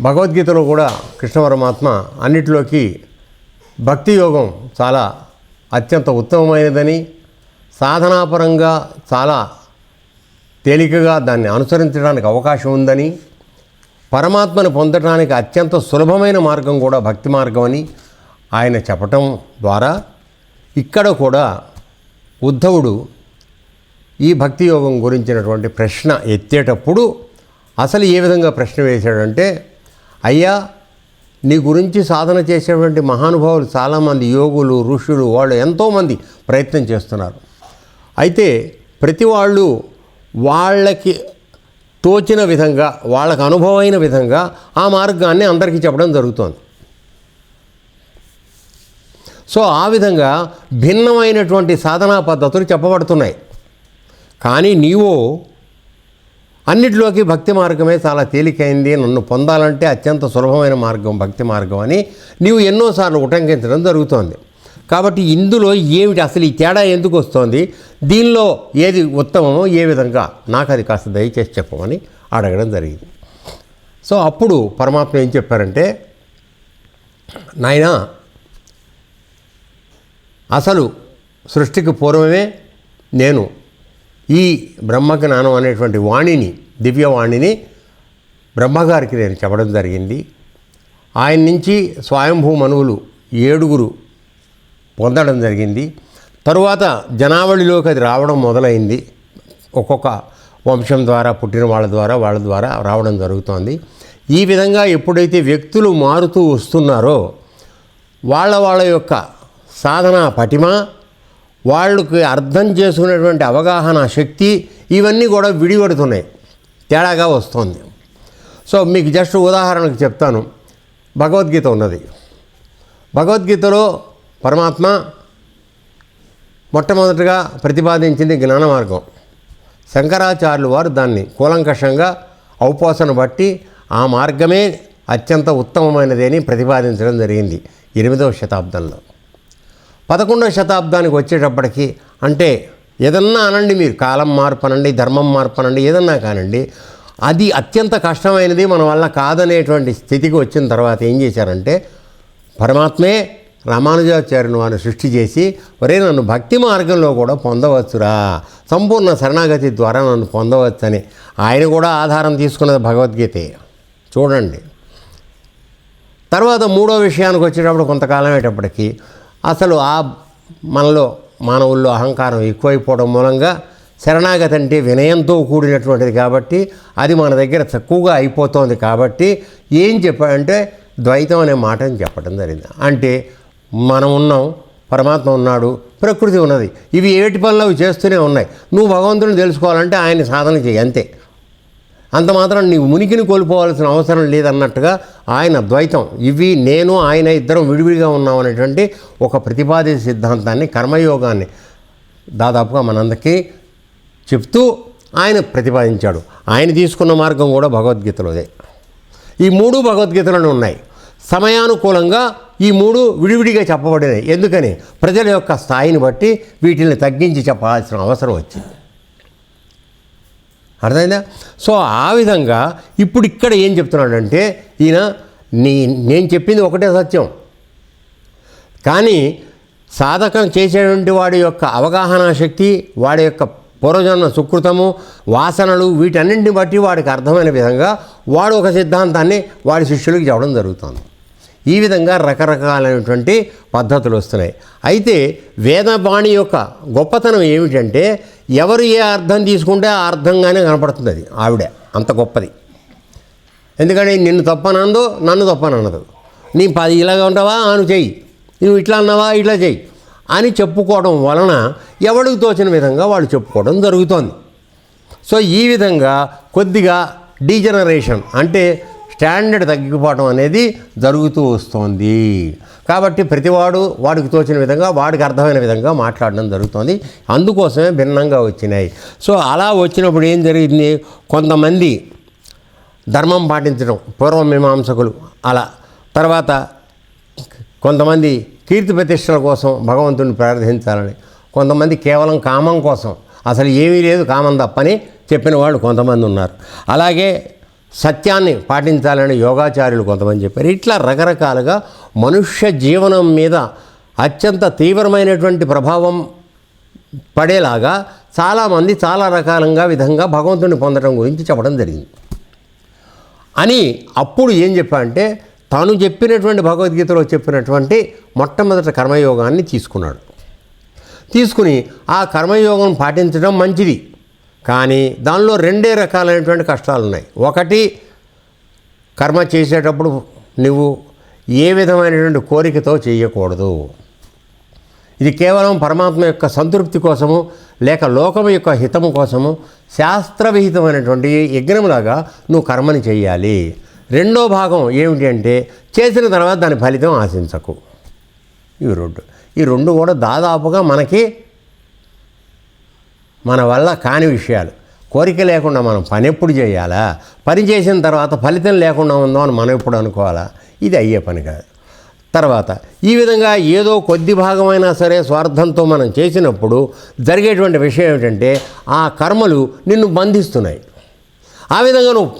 భగవద్గీతలో కూడా కృష్ణ పరమాత్మ అన్నిటిలోకి భక్తి యోగం చాలా అత్యంత ఉత్తమమైనదని సాధనాపరంగా చాలా తేలికగా దాన్ని అనుసరించడానికి అవకాశం ఉందని పరమాత్మను పొందడానికి అత్యంత సులభమైన మార్గం కూడా భక్తి మార్గం అని ఆయన చెప్పటం ద్వారా ఇక్కడ కూడా ఉద్ధవుడు ఈ భక్తి యోగం గురించినటువంటి ప్రశ్న ఎత్తేటప్పుడు అసలు ఏ విధంగా ప్రశ్న వేశాడంటే అయ్యా నీ గురించి సాధన చేసేటువంటి మహానుభావులు చాలామంది యోగులు ఋషులు వాళ్ళు ఎంతోమంది ప్రయత్నం చేస్తున్నారు. అయితే ప్రతి వాళ్ళు వాళ్ళకి తోచిన విధంగా వాళ్ళకు అనుభవమైన విధంగా ఆ మార్గాన్ని అందరికీ చెప్పడం జరుగుతోంది. సో ఆ విధంగా భిన్నమైనటువంటి సాధనా పద్ధతులు చెప్పబడుతున్నాయి. కానీ నీవు అన్నిటిలోకి భక్తి మార్గమే చాలా తేలికైంది. నన్ను పొందాలంటే అత్యంత సులభమైన మార్గం భక్తి మార్గం అని నీవు ఎన్నోసార్లు ఉటంకించడం జరుగుతోంది. కాబట్టి ఇందులో ఏమిటి అసలు ఈ తేడా ఎందుకు వస్తోంది? దీనిలో ఏది ఉత్తమమో ఏ విధంగా నాకు అది కాస్త దయచేసి చెప్పమని అడగడం జరిగింది. సో అప్పుడు పరమాత్మ ఏం చెప్పారంటే నాయనా అసలు సృష్టికి పూర్వమే నేను ఈ బ్రహ్మజ్ఞానం అనేటువంటి వాణిని దివ్యవాణిని బ్రహ్మగారికి నేను చెప్పడం జరిగింది. ఆయన నుంచి స్వయంభూ మనువులు ఏడుగురు పొందడం జరిగింది. తరువాత జనావళిలోకి అది రావడం మొదలైంది. ఒక్కొక్క వంశం ద్వారా పుట్టిన వాళ్ళ ద్వారా వాళ్ళ ద్వారా రావడం జరుగుతోంది. ఈ విధంగా ఎప్పుడైతే వ్యక్తులు మారుతూ వస్తున్నారో వాళ్ళ వాళ్ళ యొక్క సాధన పటిమ వాళ్ళకి అర్థం చేసుకునేటువంటి అవగాహన శక్తి ఇవన్నీ కూడా విడిపడుతున్నాయి. తేడాగా వస్తుంది. సో మీకు జస్ట్ ఉదాహరణకు చెప్తాను. భగవద్గీత ఉన్నది. భగవద్గీతలో పరమాత్మ మొట్టమొదటిగా ప్రతిపాదించింది జ్ఞాన మార్గం శంకరాచార్యులు వారు దాన్ని కూలంకషంగా ఔపోసన బట్టి ఆ మార్గమే అత్యంత ఉత్తమమైనది అని ప్రతిపాదించడం జరిగింది ఎనిమిదవ శతాబ్దంలో. పదకొండవ శతాబ్దానికి వచ్చేటప్పటికి అంటే ఏదన్నా అనండి మీరు కాలం మార్పు అనండి ధర్మం మార్పు అనండి ఏదన్నా కానండి అది అత్యంత కష్టమైనది మన వల్ల కాదనేటువంటి స్థితికి వచ్చిన తర్వాత ఏం చేశారంటే పరమాత్మే రామానుజాచార్యుని వారిని సృష్టి చేసి ఒరే నన్ను భక్తి మార్గంలో కూడా పొందవచ్చురా సంపూర్ణ శరణాగతి ద్వారా నన్ను పొందవచ్చని. ఆయన కూడా ఆధారం తీసుకున్నది భగవద్గీతే. చూడండి. తర్వాత మూడో విషయానికి వచ్చేటప్పుడు కొంతకాలం అయ్యేటప్పటికి అసలు ఆ మనలో మానవుల్లో అహంకారం ఎక్కువైపోవడం మూలంగా శరణాగతి అంటే వినయంతో కూడినటువంటిది కాబట్టి అది మన దగ్గర తక్కువగా అయిపోతుంది కాబట్టి ఏం చెప్పాడంటే ద్వైతం అనే మాటని చెప్పడం జరిగింది. అంటే మనం ఉన్నాం పరమాత్మ ఉన్నాడు ప్రకృతి ఉన్నది ఇవి ఏటి పనులు అవి చేస్తూనే ఉన్నాయి. నువ్వు భగవంతుని తెలుసుకోవాలంటే ఆయన సాధన చేయి అంతే. అంత మాత్రం నీవు మునికిని కోల్పోవాల్సిన అవసరం లేదన్నట్టుగా ఆయన ద్వైతం. ఇవి నేను ఆయన ఇద్దరం విడివిడిగా ఉన్నాం అనేటువంటి ఒక ప్రతిపాదిత సిద్ధాంతాన్ని కర్మయోగాన్ని దాదాపుగా మనందరికీ చెప్తూ ఆయన ప్రతిపాదించాడు. ఆయన తీసుకున్న మార్గం కూడా భగవద్గీతలోదే. ఈ మూడు భగవద్గీతలోనే ఉన్నాయి. సమయానుకూలంగా ఈ మూడు విడివిడిగా చెప్పబడినాయి. ఎందుకని? ప్రజల యొక్క స్థాయిని బట్టి వీటిని తగ్గించి చెప్పాల్సిన అవసరం వచ్చింది. అర్థమైందా? సో ఆ విధంగా ఇప్పుడు ఇక్కడ ఏం చెప్తున్నాడంటే ఈయన నీ నేను చెప్పింది ఒకటే సత్యం. కానీ సాధకం చేసేటువంటి వాడి యొక్క అవగాహన శక్తి వాడి యొక్క పూర్వజన్మ సుకృతము వాసనలు వీటన్నింటిని బట్టి వాడికి అర్థమైన విధంగా వాడు ఒక సిద్ధాంతాన్ని వాడి శిష్యులకి చెప్పడం జరుగుతుంది. ఈ విధంగా రకరకాలైనటువంటి పద్ధతులు వస్తున్నాయి. అయితే వేదవాణి యొక్క గొప్పతనం ఏమిటంటే ఎవరు ఏ అర్థం తీసుకుంటే ఆ అర్థంగానే కనపడుతుంది అది ఆవిడ. అంత గొప్పది. ఎందుకంటే నిన్ను తప్పనందో నన్ను తప్పనన్నదు. నీ పది ఇలాగ ఉంటావా? ఆను చెయ్యి. నువ్వు ఇట్లా అన్నావా? ఇట్లా చెయ్యి. అని చెప్పుకోవడం వలన ఎవడికి తోచిన విధంగా వాళ్ళు చెప్పుకోవడం జరుగుతోంది. సో ఈ విధంగా కొద్దిగా డీజనరేషన్ అంటే స్టాండర్డ్ తగ్గిపోవడం అనేది జరుగుతూ వస్తోంది. కాబట్టి ప్రతివాడు వాడికి తోచిన విధంగా వాడికి అర్థమైన విధంగా మాట్లాడడం జరుగుతుంది. అందుకోసమే భిన్నంగా వచ్చినాయి. సో అలా వచ్చినప్పుడు ఏం జరిగింది? కొంతమంది ధర్మం పాటించడం పూర్వమీమాంసకులు అలా. తర్వాత కొంతమంది కీర్తి ప్రతిష్టల కోసం భగవంతుని ప్రార్థించాలని కొంతమంది కేవలం కామం కోసం. అసలు ఏమీ లేదు కామం తప్పని చెప్పిన వాళ్ళు కొంతమంది ఉన్నారు. అలాగే సత్యాన్ని పాటించాలని యోగాచార్యులు కొంతమంది చెప్పారు. ఇట్లా రకరకాలుగా మనుష్య జీవనం మీద అత్యంత తీవ్రమైనటువంటి ప్రభావం పడేలాగా చాలామంది చాలా రకాలంగా విధంగా భగవంతుని పొందడం గురించి చెప్పడం జరిగింది. అని అప్పుడు ఏం చెప్పా అంటే తాను చెప్పినటువంటి భగవద్గీతలో చెప్పినటువంటి మొట్టమొదటి కర్మయోగాన్ని తీసుకున్నాడు. తీసుకుని ఆ కర్మయోగం పాటించడం మంచిది. కానీ దానిలో రెండే రకాలైనటువంటి కష్టాలు ఉన్నాయి ఒకటి కర్మ చేసేటప్పుడు నువ్వు ఏ విధమైనటువంటి కోరికతో చేయకూడదు. ఇది కేవలం పరమాత్మ యొక్క సంతృప్తి కోసము లేక లోకం యొక్క హితము కోసము శాస్త్రవిహితమైనటువంటి యజ్ఞంలాగా నువ్వు కర్మని చేయాలి రెండో భాగం ఏమిటి అంటే చేసిన తర్వాత దాని ఫలితం ఆశించకు. ఇవి రెండు ఈ రెండు కూడా దాదాపుగా మనకి మన వల్ల కాని విషయాలు. కోరిక లేకుండా మనం పని ఎప్పుడు చేయాలా? పని చేసిన తర్వాత ఫలితం లేకుండా ఉందో అని మనం ఎప్పుడు అనుకోవాలా? ఇది అయ్యే పని కాదు. తర్వాత ఈ విధంగా ఏదో కొద్ది భాగమైనా సరే స్వార్థంతో మనం చేసినప్పుడు జరిగేటువంటి విషయం ఏమిటంటే ఆ కర్మలు నిన్ను బంధిస్తున్నాయి. ఆ విధంగా నువ్వు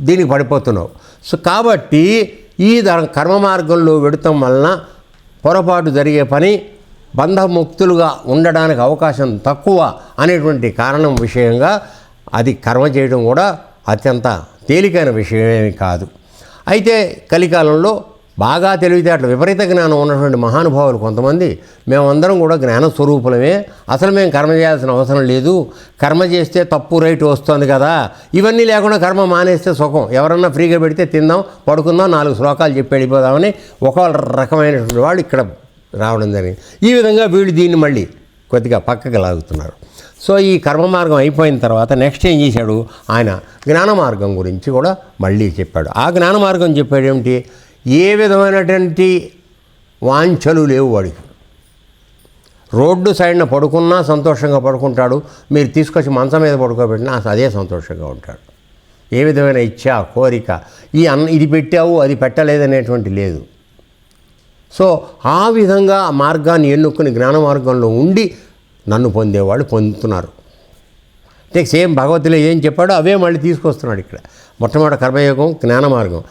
దీనికి పడిపోతున్నావు. సో కాబట్టి ఈ కర్మ మార్గంలో వెడతాం వలన పొరపాటు జరిగే పని బంధముక్తులుగా ఉండడానికి అవకాశం తక్కువ అనేటువంటి కారణం విషయంగా అది కర్మ చేయడం కూడా అత్యంత తేలికైన విషయమేమి కాదు. అయితే కలికాలంలో బాగా తెలివితేటలు విపరీత జ్ఞానం ఉన్నటువంటి మహానుభావులు కొంతమంది మేమందరం కూడా జ్ఞాన స్వరూపులమే. అసలు మేము కర్మ చేయాల్సిన అవసరం లేదు. కర్మ చేస్తే తప్పు రైట్ వస్తుంది కదా. ఇవన్నీ లేకుండా కర్మ మానేస్తే సుఖం. ఎవరన్నా ఫ్రీగా పెడితే తిందాం పడుకుందాం నాలుగు శ్లోకాలు చెప్పి వెళ్ళిపోదామని ఒక రకమైనటువంటి వాళ్ళు ఇక్కడ రావడం జరిగింది. ఈ విధంగా వీళ్ళు దీన్ని మళ్ళీ కొద్దిగా పక్కకి లాగుతున్నారు. సో ఈ కర్మ మార్గం అయిపోయిన తర్వాత నెక్స్ట్ ఏం చేశాడు? ఆయన జ్ఞాన మార్గం గురించి కూడా మళ్ళీ చెప్పాడు. ఆ జ్ఞాన మార్గం చెప్పాడు ఏమిటి? ఏ విధమైనటువంటి వాంఛలు లేవు వాడికి. రోడ్డు సైడ్న పడుకున్నా సంతోషంగా పడుకుంటాడు. మీరు తీసుకొచ్చి మంచం మీద పడుకోబెట్టినా అదే సంతోషంగా ఉంటాడు. ఏ విధమైన ఇచ్చ కోరిక ఈ అన్న ఇది పెట్టావు అది పెట్టలేదనేటువంటి లేదు. సో ఆ విధంగా ఆ మార్గాన్ని ఎన్నుకుని జ్ఞాన మార్గంలో ఉండి నన్ను పొందేవాళ్ళు పొందుతున్నారు. అంటే సేమ్ భగవద్గీతలో ఏం చెప్పాడో అవే మళ్ళీ తీసుకొస్తున్నాడు ఇక్కడ. మొట్టమొదటి కర్మయోగం జ్ఞాన మార్గం.